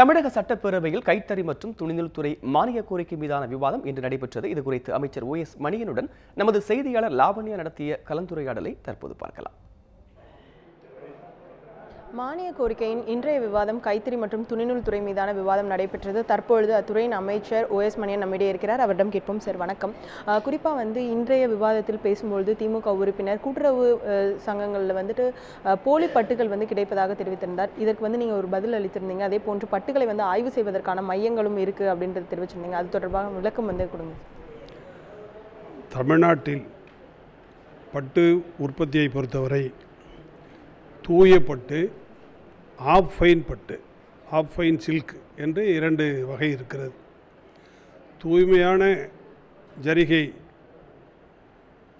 தமிழக சட்டப்பேரவையில் கைத்தறி மற்றும் துணிநூல் துறை மானிய கோரிக்கை மீதான விவாதம் இன்று நடைபெற்றது. இது குறித்து அமைச்சர் ஓ எஸ் மணியனுடன் நமது செய்தியாளர் லாவண்யா நடத்திய கலந்துரையாடலை தற்போது பார்க்கலாம். மானிய கோரிக்கையின் இன்றைய விவாதம் கைத்தறி மற்றும் துணிநூல் துறை மீதான விவாதம் நடைபெற்றது. தற்பொழுது அத்துறையின் அமைச்சர் ஓஎஸ் மணியன் நம்மிடையே இருக்கிறார். அவரிடம் கேட்போம் சார். வணக்கம். குறிப்பாக வந்து இன்றைய விவாதத்தில் பேசும்பொழுது திமுக உறுப்பினர் கூட்டுறவு சங்கங்களில் வந்துட்டு போலி பட்டுகள் வந்து கிடைப்பதாக தெரிவித்திருந்தார். இதற்கு வந்து நீங்கள் ஒரு பதில் அளித்திருந்தீங்க. அதே போன்று பட்டுகளை வந்து ஆய்வு செய்வதற்கான மையங்களும் இருக்குது அப்படின்றது தெரிவிச்சிருந்தீங்க. அது தொடர்பாக விளக்கம் வந்து கொடுங்க. தமிழ்நாட்டில் பட்டு உற்பத்தியை பொறுத்தவரை தூயப்பட்டு ஆஃப் ஃபைன் பட்டு ஆஃப் ஃபைன் சில்க் என்று இரண்டு வகை இருக்கிறது. தூய்மையான ஜரிகை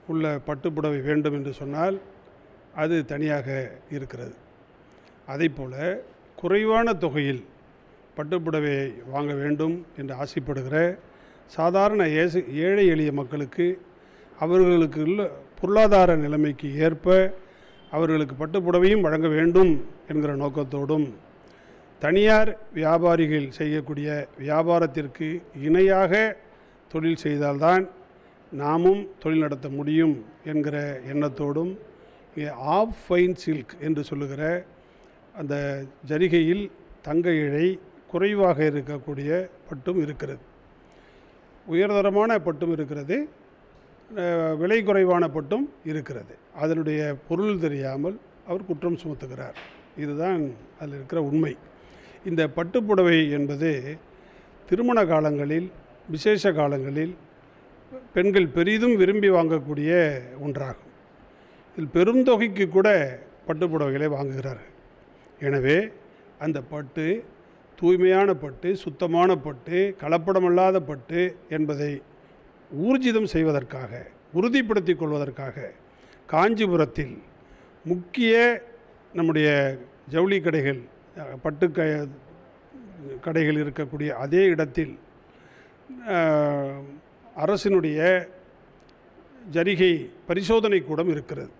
உள்ள பட்டுப்புடவை வேண்டும் என்று சொன்னால் அது தனியாக இருக்கிறது. அதைப்போல குறைவான தொகையில் பட்டுப்புடவையை வாங்க வேண்டும் என்று ஆசைப்படுகிற சாதாரண ஏசு ஏழை எளிய மக்களுக்கு அவர்களுக்கு உள்ள பொருளாதார நிலைமைக்கு ஏற்ப அவர்களுக்கு பட்டுப்புடவையும் வழங்க வேண்டும் என்கிற நோக்கத்தோடும் தனியார் வியாபாரிகள் செய்யக்கூடிய வியாபாரத்திற்கு இணையாக தொழில் செய்தால்தான் நாமும் தொழில் நடத்த முடியும் என்கிற எண்ணத்தோடும் இங்கே ஆஃப் ஃபைன் சில்க் என்று சொல்லுகிற அந்த ஜரிகையில் தங்க இழை குறைவாக இருக்கக்கூடிய பட்டும் இருக்கிறது. உயர்தரமான பட்டும் இருக்கிறது. விலை குறைவான பட்டும் இருக்கிறது. அதனுடைய பொருள் தெரியாமல் அவர் குற்றம் சுமத்துகிறார். இதுதான் அதில் இருக்கிற உண்மை. இந்த பட்டுப்புடவை என்பது திருமண காலங்களில் விசேஷ காலங்களில் பெண்கள் பெரிதும் விரும்பி வாங்கக்கூடிய ஒன்றாகும். இதில் பெருந்தொகைக்கு கூட பட்டுப்புடவைகளை வாங்குகிறார்கள். எனவே அந்த பட்டு தூய்மையான பட்டு சுத்தமான பட்டு கலப்படமில்லாத பட்டு என்பதை ஊர்ஜிதம் செய்வதற்காக உறுதிப்படுத்தி கொள்வதற்காக காஞ்சிபுரத்தில் முக்கிய நம்முடைய ஜவுளி கடைகள் பட்டு க கடைகள் இருக்கக்கூடிய அதே இடத்தில் அரசினுடைய ஜரிகை பரிசோதனை கூடம் இருக்கிறது.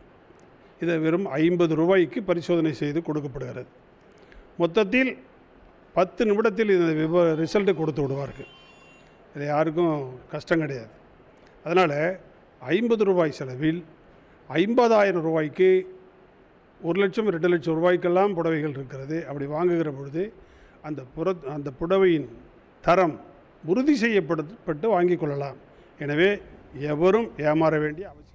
இதை வெறும் ஐம்பது ரூபாய்க்கு பரிசோதனை செய்து கொடுக்கப்படுகிறது. மொத்தத்தில் பத்து நிமிடத்தில் இந்த விவ ரிசல்ட்டு கொடுத்து விடுவார்கள். இது யாருக்கும் கஷ்டம் கிடையாது. அதனால் ஐம்பது ரூபாய் செலவில் ஐம்பதாயிரம் ரூபாய்க்கு ஒரு லட்சம் ரெண்டு லட்சம் ரூபாய்க்கெல்லாம் புடவைகள் இருக்கிறது. அப்படி வாங்குகிற பொழுது அந்த புற அந்த புடவையின் தரம் உறுதி செய்யப்படப்பட்டு வாங்கி கொள்ளலாம். எனவே எவரும் ஏமாற வேண்டிய அவசியம்